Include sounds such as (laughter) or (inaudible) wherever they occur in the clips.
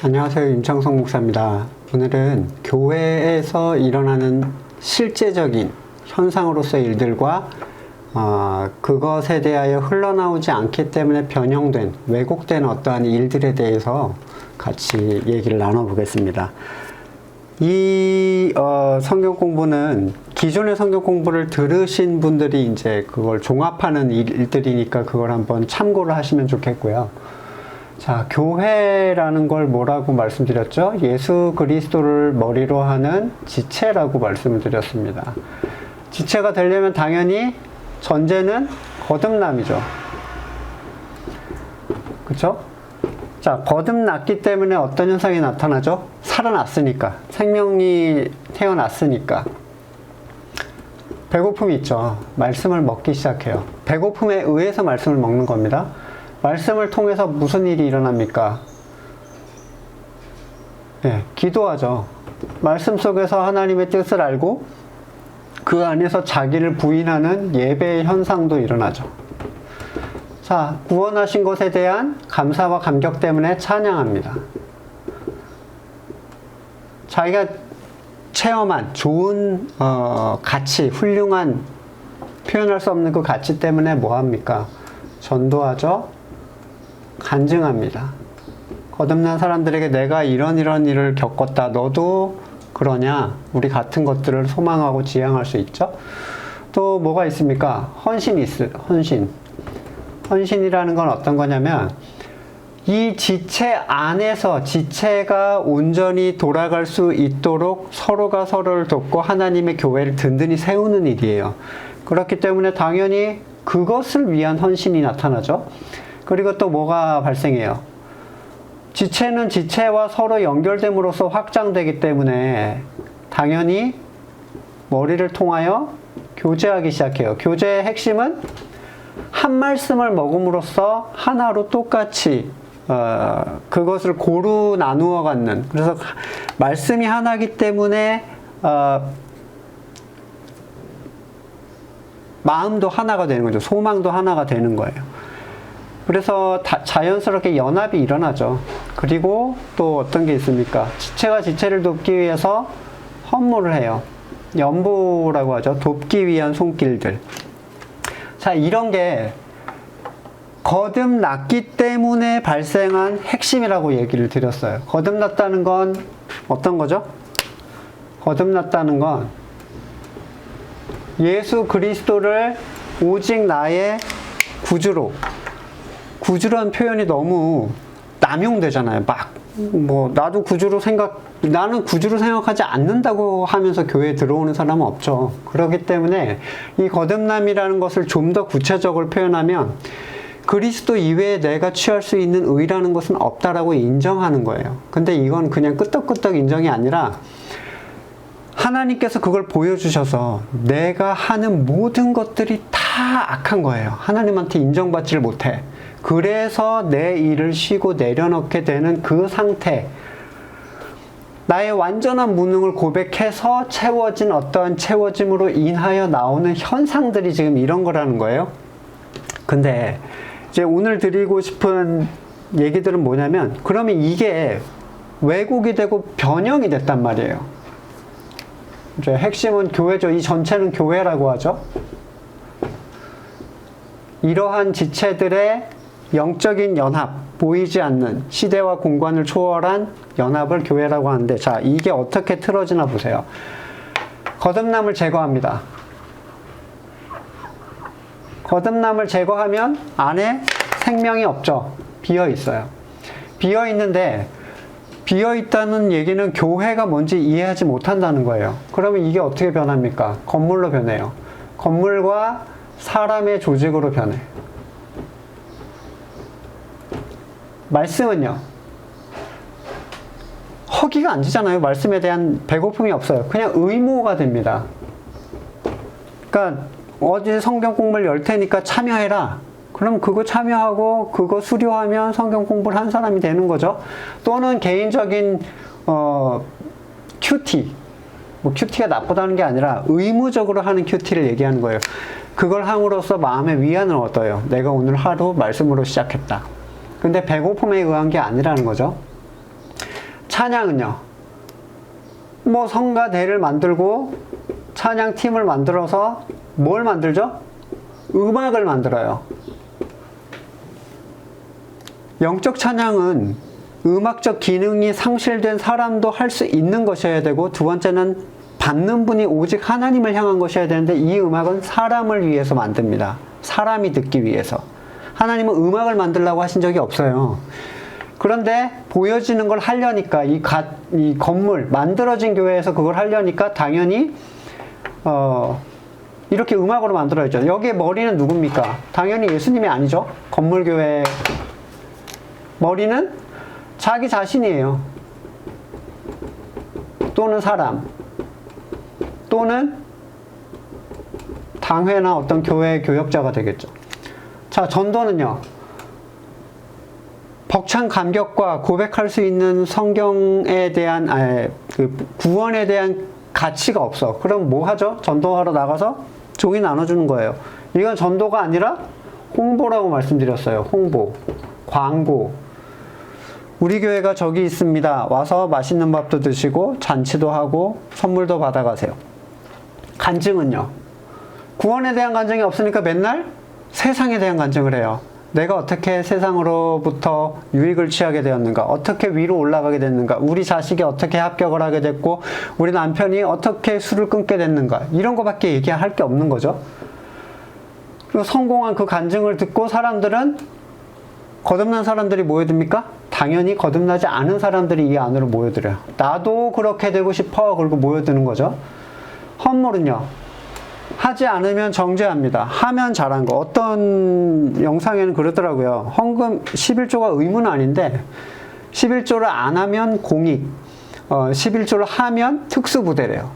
안녕하세요. 임창성 목사입니다. 오늘은 교회에서 일어나는 실제적인 현상으로서의 일들과 어, 그것에 대하여 흘러나오지 않기 때문에 변형된, 왜곡된 어떠한 일들에 대해서 같이 얘기를 나눠보겠습니다. 이 어, 성경 공부는 기존의 성경 공부를 들으신 분들이 이제 그걸 종합하는 일들이니까 그걸 한번 참고를 하시면 좋겠고요. 자, 교회라는 걸 뭐라고 말씀드렸죠? 예수 그리스도를 머리로 하는 지체라고 말씀을 드렸습니다. 지체가 되려면 당연히 전제는 거듭남이죠. 그쵸? 자, 거듭났기 때문에 어떤 현상이 나타나죠? 살아났으니까. 생명이 태어났으니까. 배고픔이 있죠. 말씀을 먹기 시작해요. 배고픔에 의해서 말씀을 먹는 겁니다. 말씀을 통해서 무슨 일이 일어납니까? 예, 기도하죠. 말씀 속에서 하나님의 뜻을 알고 그 안에서 자기를 부인하는 예배의 현상도 일어나죠. 자, 구원하신 것에 대한 감사와 감격 때문에 찬양합니다. 자기가 체험한 좋은 어, 가치, 훌륭한 표현할 수 없는 그 가치 때문에 뭐 합니까? 전도하죠. 간증합니다. 거듭난 사람들에게 내가 이런 이런 일을 겪었다. 너도 그러냐? 우리 같은 것들을 소망하고 지향할 수 있죠. 또 뭐가 있습니까? 헌신이 있어. 헌신. 헌신이라는 건 어떤 거냐면 이 지체 안에서 지체가 온전히 돌아갈 수 있도록 서로가 서로를 돕고 하나님의 교회를 든든히 세우는 일이에요. 그렇기 때문에 당연히 그것을 위한 헌신이 나타나죠. 그리고 또 뭐가 발생해요? 지체는 지체와 서로 연결됨으로써 확장되기 때문에 당연히 머리를 통하여 교제하기 시작해요. 교제의 핵심은 한 말씀을 먹음으로써 하나로 똑같이 어, 그것을 고루 나누어 갖는 그래서 말씀이 하나기 때문에 어, 마음도 하나가 되는 거죠. 소망도 하나가 되는 거예요. 그래서 다, 자연스럽게 연합이 일어나죠. 그리고 또 어떤 게 있습니까? 지체가 지체를 돕기 위해서 헌물을 해요. 연보라고 하죠. 돕기 위한 손길들. 자, 이런 게 거듭났기 때문에 발생한 핵심이라고 얘기를 드렸어요. 거듭났다는 건 어떤 거죠? 거듭났다는 건 예수 그리스도를 오직 나의 구주로 구주라는 표현이 너무 남용되잖아요. 막, 뭐, 나도 구주로 생각, 나는 구주로 생각하지 않는다고 하면서 교회에 들어오는 사람은 없죠. 그렇기 때문에 이 거듭남이라는 것을 좀 더 구체적으로 표현하면 그리스도 이외에 내가 취할 수 있는 의라는 것은 없다라고 인정하는 거예요. 근데 이건 그냥 끄떡끄떡 인정이 아니라 하나님께서 그걸 보여주셔서 내가 하는 모든 것들이 다 악한 거예요. 하나님한테 인정받지를 못해. 그래서 내 일을 쉬고 내려놓게 되는 그 상태. 나의 완전한 무능을 고백해서 채워진 어떠한 채워짐으로 인하여 나오는 현상들이 지금 이런 거라는 거예요. 근데 이제 오늘 드리고 싶은 얘기들은 뭐냐면 그러면 이게 왜곡이 되고 변형이 됐단 말이에요. 이제 핵심은 교회죠. 이 전체는 교회라고 하죠. 이러한 지체들의 영적인 연합, 보이지 않는 시대와 공간을 초월한 연합을 교회라고 하는데, 자, 이게 어떻게 틀어지나 보세요. 거듭남을 제거합니다. 거듭남을 제거하면 안에 생명이 없죠. 비어 있어요. 비어 있는데, 비어 있다는 얘기는 교회가 뭔지 이해하지 못한다는 거예요. 그러면 이게 어떻게 변합니까? 건물로 변해요. 건물과 사람의 조직으로 변해. 말씀은요. 허기가 안 지잖아요. 말씀에 대한 배고픔이 없어요. 그냥 의무가 됩니다. 그러니까 어제 성경 공부를 열 테니까 참여해라. 그럼 그거 참여하고 그거 수료하면 성경 공부를 한 사람이 되는 거죠. 또는 개인적인 어, 큐티. 뭐 큐티가 나쁘다는 게 아니라 의무적으로 하는 큐티를 얘기하는 거예요. 그걸 함으로써 마음의 위안을 얻어요. 내가 오늘 하루 말씀으로 시작했다. 근데 배고픔에 의한 게 아니라는 거죠. 찬양은요. 뭐 성가 대를 만들고 찬양 팀을 만들어서 뭘 만들죠? 음악을 만들어요. 영적 찬양은 음악적 기능이 상실된 사람도 할 수 있는 것이어야 되고 두 번째는 받는 분이 오직 하나님을 향한 것이어야 되는데 이 음악은 사람을 위해서 만듭니다. 사람이 듣기 위해서. 하나님은 음악을 만들라고 하신 적이 없어요. 그런데 보여지는 걸 하려니까 이, 가, 이 건물 만들어진 교회에서 그걸 하려니까 당연히 어, 이렇게 음악으로 만들어야죠. 여기에 머리는 누굽니까? 당연히 예수님이 아니죠. 건물 교회 머리는 자기 자신이에요. 또는 사람. 또는 당회나 어떤 교회 교역자가 되겠죠. 자, 전도는요. 벅찬 감격과 고백할 수 있는 성경에 대한 아, 그 구원에 대한 가치가 없어. 그럼 뭐 하죠? 전도하러 나가서 종이 나눠주는 거예요. 이건 전도가 아니라 홍보라고 말씀드렸어요. 홍보, 광고. 우리 교회가 저기 있습니다. 와서 맛있는 밥도 드시고 잔치도 하고 선물도 받아가세요. 간증은요. 구원에 대한 간증이 없으니까 맨날 세상에 대한 간증을 해요. 내가 어떻게 세상으로부터 유익을 취하게 되었는가, 어떻게 위로 올라가게 됐는가, 우리 자식이 어떻게 합격을 하게 됐고, 우리 남편이 어떻게 술을 끊게 됐는가, 이런 거밖에 얘기할 게 없는 거죠. 그리고 성공한 그 간증을 듣고 사람들은 거듭난 사람들이 모여듭니까? 당연히 거듭나지 않은 사람들이 이 안으로 모여들어요. 나도 그렇게 되고 싶어. 그리고 모여드는 거죠. 헌물은요. 하지 않으면 정죄합니다. 하면 잘한 거. 어떤 영상에는 그러더라고요. 헌금 11조가 의무는 아닌데 11조를 안 하면 공익, 어, 11조를 하면 특수부대래요.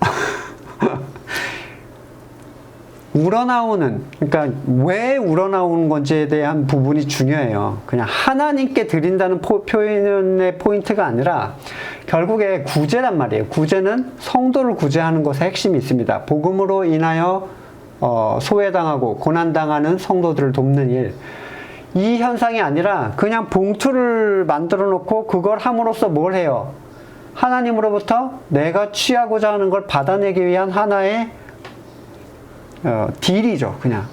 (laughs) 우러나오는 그러니까 왜 우러나오는 건지에 대한 부분이 중요해요. 그냥 하나님께 드린다는 포, 표현의 포인트가 아니라 결국에 구제란 말이에요. 구제는 성도를 구제하는 것에 핵심이 있습니다. 복음으로 인하여 어, 소외당하고 고난당하는 성도들을 돕는 일. 이 현상이 아니라 그냥 봉투를 만들어 놓고 그걸 함으로써 뭘 해요? 하나님으로부터 내가 취하고자 하는 걸 받아내기 위한 하나의 어, 딜이죠, 그냥.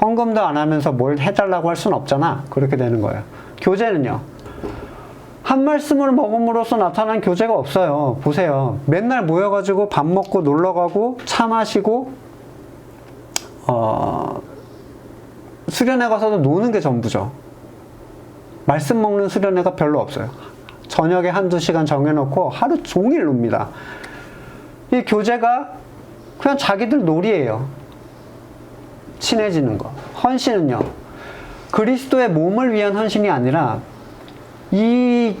헌금도 안 하면서 뭘 해달라고 할 수는 없잖아. 그렇게 되는 거예요. 교제는요. 한 말씀을 먹음으로써 나타난 교제가 없어요. 보세요. 맨날 모여가지고 밥 먹고 놀러 가고 차 마시고, 어, 수련회 가서도 노는 게 전부죠. 말씀 먹는 수련회가 별로 없어요. 저녁에 한두 시간 정해놓고 하루 종일 놉니다. 이 교제가 그냥 자기들 놀이에요. 친해지는 거. 헌신은요. 그리스도의 몸을 위한 헌신이 아니라 이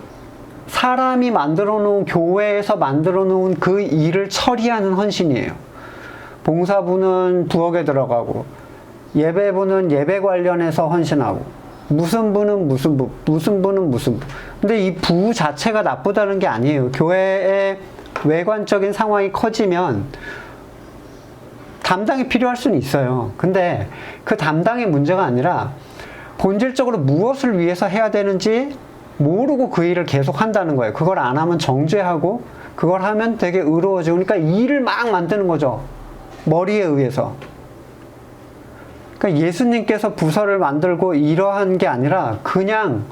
사람이 만들어 놓은 교회에서 만들어 놓은 그 일을 처리하는 헌신이에요. 봉사부는 부엌에 들어가고 예배부는 예배 관련해서 헌신하고 무슨 부는 무슨 부, 무슨 부는 무슨 부. 근데 이 부 자체가 나쁘다는 게 아니에요. 교회의 외관적인 상황이 커지면 담당이 필요할 수는 있어요. 근데 그 담당의 문제가 아니라 본질적으로 무엇을 위해서 해야 되는지 모르고 그 일을 계속 한다는 거예요. 그걸 안 하면 정죄하고 그걸 하면 되게 의로워지고 그러니까 일을 막 만드는 거죠. 머리에 의해서. 그러니까 예수님께서 부서를 만들고 이러한 게 아니라 그냥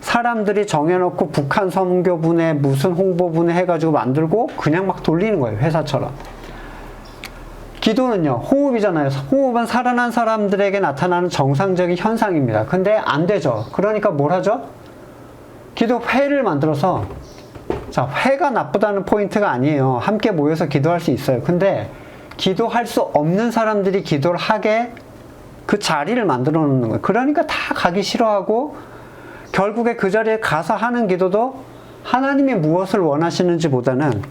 사람들이 정해놓고 북한 선교분에 무슨 홍보분에 해가지고 만들고 그냥 막 돌리는 거예요. 회사처럼. 기도는요, 호흡이잖아요. 호흡은 살아난 사람들에게 나타나는 정상적인 현상입니다. 근데 안 되죠. 그러니까 뭘 하죠? 기도 회를 만들어서, 자, 회가 나쁘다는 포인트가 아니에요. 함께 모여서 기도할 수 있어요. 근데 기도할 수 없는 사람들이 기도를 하게 그 자리를 만들어 놓는 거예요. 그러니까 다 가기 싫어하고, 결국에 그 자리에 가서 하는 기도도 하나님이 무엇을 원하시는지 보다는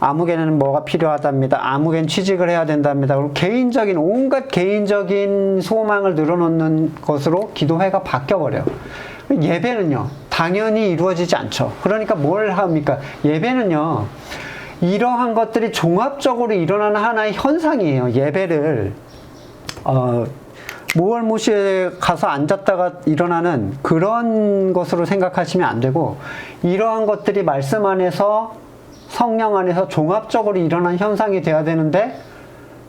아무개는 뭐가 필요하답니다. 아무개는 취직을 해야 된답니다. 그리고 개인적인, 온갖 개인적인 소망을 늘어놓는 것으로 기도회가 바뀌어버려요. 예배는요, 당연히 이루어지지 않죠. 그러니까 뭘 합니까? 예배는요, 이러한 것들이 종합적으로 일어나는 하나의 현상이에요. 예배를, 어, 모월모시에 가서 앉았다가 일어나는 그런 것으로 생각하시면 안 되고 이러한 것들이 말씀 안에서 성령 안에서 종합적으로 일어난 현상이 돼야 되는데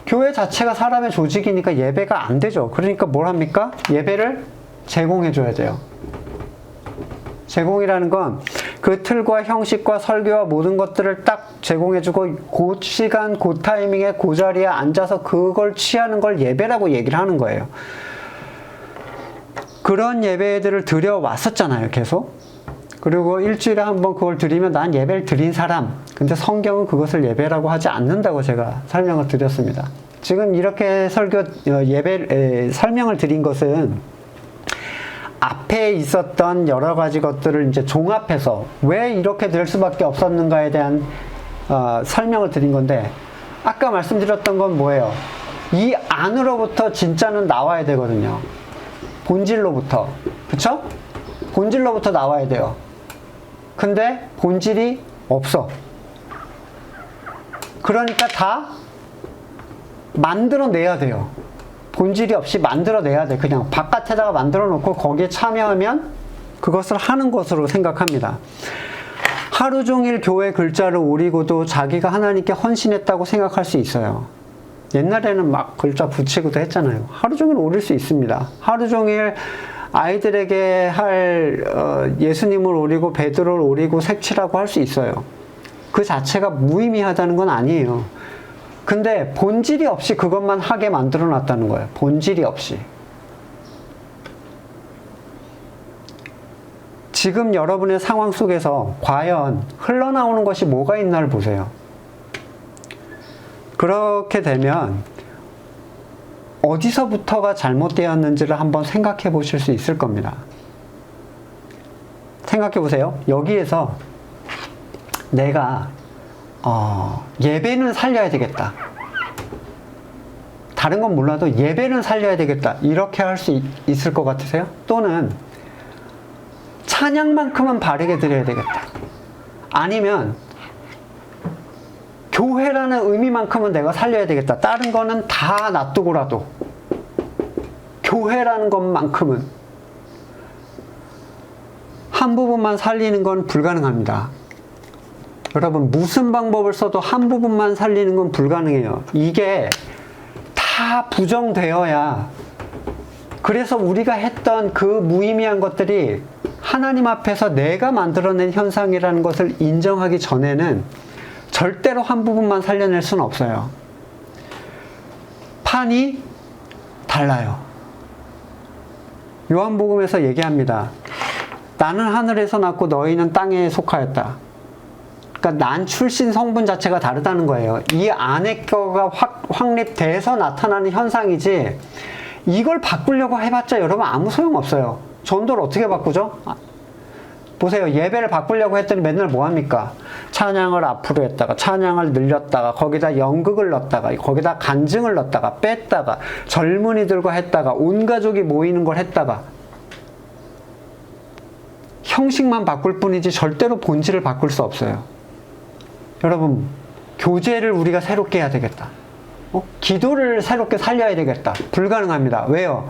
교회 자체가 사람의 조직이니까 예배가 안 되죠. 그러니까 뭘 합니까? 예배를 제공해 줘야 돼요. 제공이라는 건 그 틀과 형식과 설교와 모든 것들을 딱 제공해주고 그 시간, 그 타이밍에 그 자리에 앉아서 그걸 취하는 걸 예배라고 얘기를 하는 거예요. 그런 예배들을 드려왔었잖아요, 계속. 그리고 일주일에 한 번 그걸 드리면 난 예배를 드린 사람. 근데 성경은 그것을 예배라고 하지 않는다고 제가 설명을 드렸습니다. 지금 이렇게 설교, 어, 예배, 에, 설명을 드린 것은 앞에 있었던 여러 가지 것들을 이제 종합해서 왜 이렇게 될 수밖에 없었는가에 대한 어, 설명을 드린 건데 아까 말씀드렸던 건 뭐예요? 이 안으로부터 진짜는 나와야 되거든요. 본질로부터. 그쵸? 본질로부터 나와야 돼요. 근데 본질이 없어. 그러니까 다 만들어내야 돼요. 본질이 없이 만들어내야 돼. 그냥 바깥에다가 만들어 놓고 거기에 참여하면 그것을 하는 것으로 생각합니다. 하루 종일 교회 글자를 오리고도 자기가 하나님께 헌신했다고 생각할 수 있어요. 옛날에는 막 글자 붙이고도 했잖아요. 하루 종일 오릴 수 있습니다. 하루 종일 아이들에게 할 어, 예수님을 오리고 베드로를 오리고 색칠하고 할 수 있어요. 그 자체가 무의미하다는 건 아니에요. 근데 본질이 없이 그것만 하게 만들어 놨다는 거예요. 본질이 없이. 지금 여러분의 상황 속에서 과연 흘러나오는 것이 뭐가 있나를 보세요. 그렇게 되면 어디서부터가 잘못되었는지를 한번 생각해 보실 수 있을 겁니다. 생각해 보세요. 여기에서 내가 어, 예배는 살려야 되겠다. 다른 건 몰라도 예배는 살려야 되겠다. 이렇게 할 수 있을 것 같으세요? 또는 찬양만큼은 바르게 드려야 되겠다. 아니면 교회라는 의미만큼은 내가 살려야 되겠다. 다른 거는 다 놔두고라도 교회라는 것만큼은 한 부분만 살리는 건 불가능합니다. 여러분 무슨 방법을 써도 한 부분만 살리는 건 불가능해요. 이게 다 부정되어야 그래서 우리가 했던 그 무의미한 것들이 하나님 앞에서 내가 만들어낸 현상이라는 것을 인정하기 전에는 절대로 한 부분만 살려낼 수는 없어요. 판이 달라요. 요한복음에서 얘기합니다. 나는 하늘에서 났고 너희는 땅에 속하였다. 그러니까 난 출신 성분 자체가 다르다는 거예요. 이 안에 거가 확, 확립돼서 나타나는 현상이지 이걸 바꾸려고 해봤자 여러분 아무 소용 없어요. 전도를 어떻게 바꾸죠? 아, 보세요. 예배를 바꾸려고 했더니 맨날 뭐 합니까? 찬양을 앞으로 했다가 찬양을 늘렸다가 거기다 연극을 넣었다가 거기다 간증을 넣었다가 뺐다가 젊은이들과 했다가 온 가족이 모이는 걸 했다가 형식만 바꿀 뿐이지 절대로 본질을 바꿀 수 없어요. 여러분, 교제를 우리가 새롭게 해야 되겠다. 어? 기도를 새롭게 살려야 되겠다. 불가능합니다. 왜요?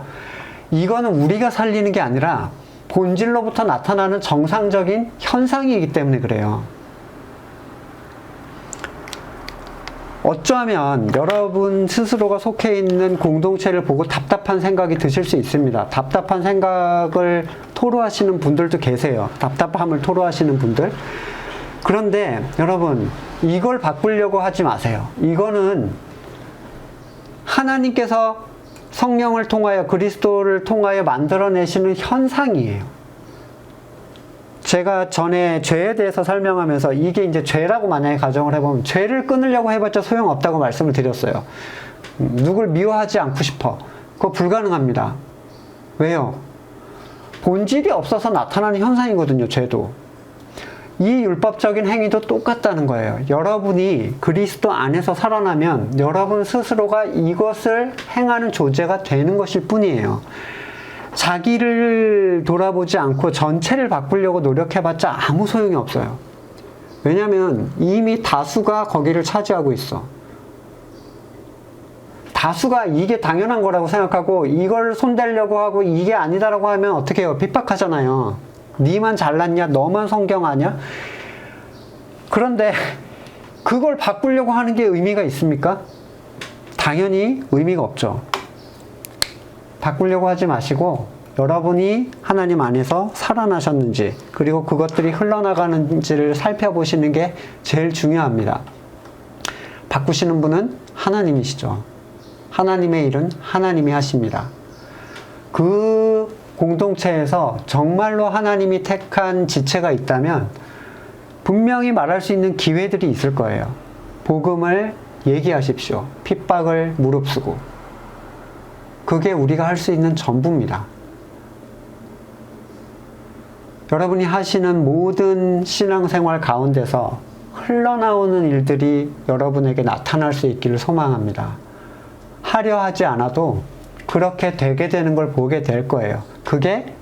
이거는 우리가 살리는 게 아니라 본질로부터 나타나는 정상적인 현상이기 때문에 그래요. 어쩌면 여러분 스스로가 속해 있는 공동체를 보고 답답한 생각이 드실 수 있습니다. 답답한 생각을 토로하시는 분들도 계세요. 답답함을 토로하시는 분들. 그런데 여러분, 이걸 바꾸려고 하지 마세요. 이거는 하나님께서 성령을 통하여 그리스도를 통하여 만들어내시는 현상이에요. 제가 전에 죄에 대해서 설명하면서 이게 이제 죄라고 만약에 가정을 해보면 죄를 끊으려고 해봤자 소용없다고 말씀을 드렸어요. 누굴 미워하지 않고 싶어. 그거 불가능합니다. 왜요? 본질이 없어서 나타나는 현상이거든요, 죄도. 이 율법적인 행위도 똑같다는 거예요. 여러분이 그리스도 안에서 살아나면 여러분 스스로가 이것을 행하는 존재가 되는 것일 뿐이에요. 자기를 돌아보지 않고 전체를 바꾸려고 노력해봤자 아무 소용이 없어요. 왜냐하면 이미 다수가 거기를 차지하고 있어. 다수가 이게 당연한 거라고 생각하고 이걸 손대려고 하고 이게 아니다라고 하면 어떻게 해요? 핍박하잖아요. 니만 잘났냐? 너만 성경 아냐? 그런데 그걸 바꾸려고 하는 게 의미가 있습니까? 당연히 의미가 없죠. 바꾸려고 하지 마시고 여러분이 하나님 안에서 살아나셨는지 그리고 그것들이 흘러나가는지를 살펴보시는 게 제일 중요합니다. 바꾸시는 분은 하나님이시죠. 하나님의 일은 하나님이 하십니다. 그 공동체에서 정말로 하나님이 택한 지체가 있다면 분명히 말할 수 있는 기회들이 있을 거예요. 복음을 얘기하십시오. 핍박을 무릅쓰고. 그게 우리가 할 수 있는 전부입니다. 여러분이 하시는 모든 신앙생활 가운데서 흘러나오는 일들이 여러분에게 나타날 수 있기를 소망합니다. 하려 하지 않아도 그렇게 되게 되는 걸 보게 될 거예요. 그게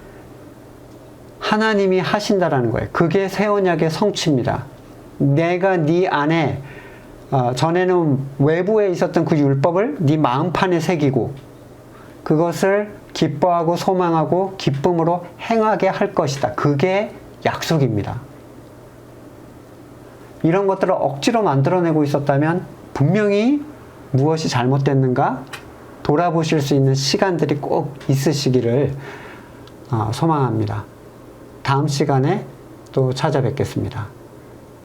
하나님이 하신다라는 거예요. 그게 새 언약의 성취입니다. 내가 네 안에 어, 전에는 외부에 있었던 그 율법을 네 마음판에 새기고 그것을 기뻐하고 소망하고 기쁨으로 행하게 할 것이다. 그게 약속입니다. 이런 것들을 억지로 만들어내고 있었다면 분명히 무엇이 잘못됐는가 돌아보실 수 있는 시간들이 꼭 있으시기를 어, 소망합니다. 다음 시간에 또 찾아뵙겠습니다.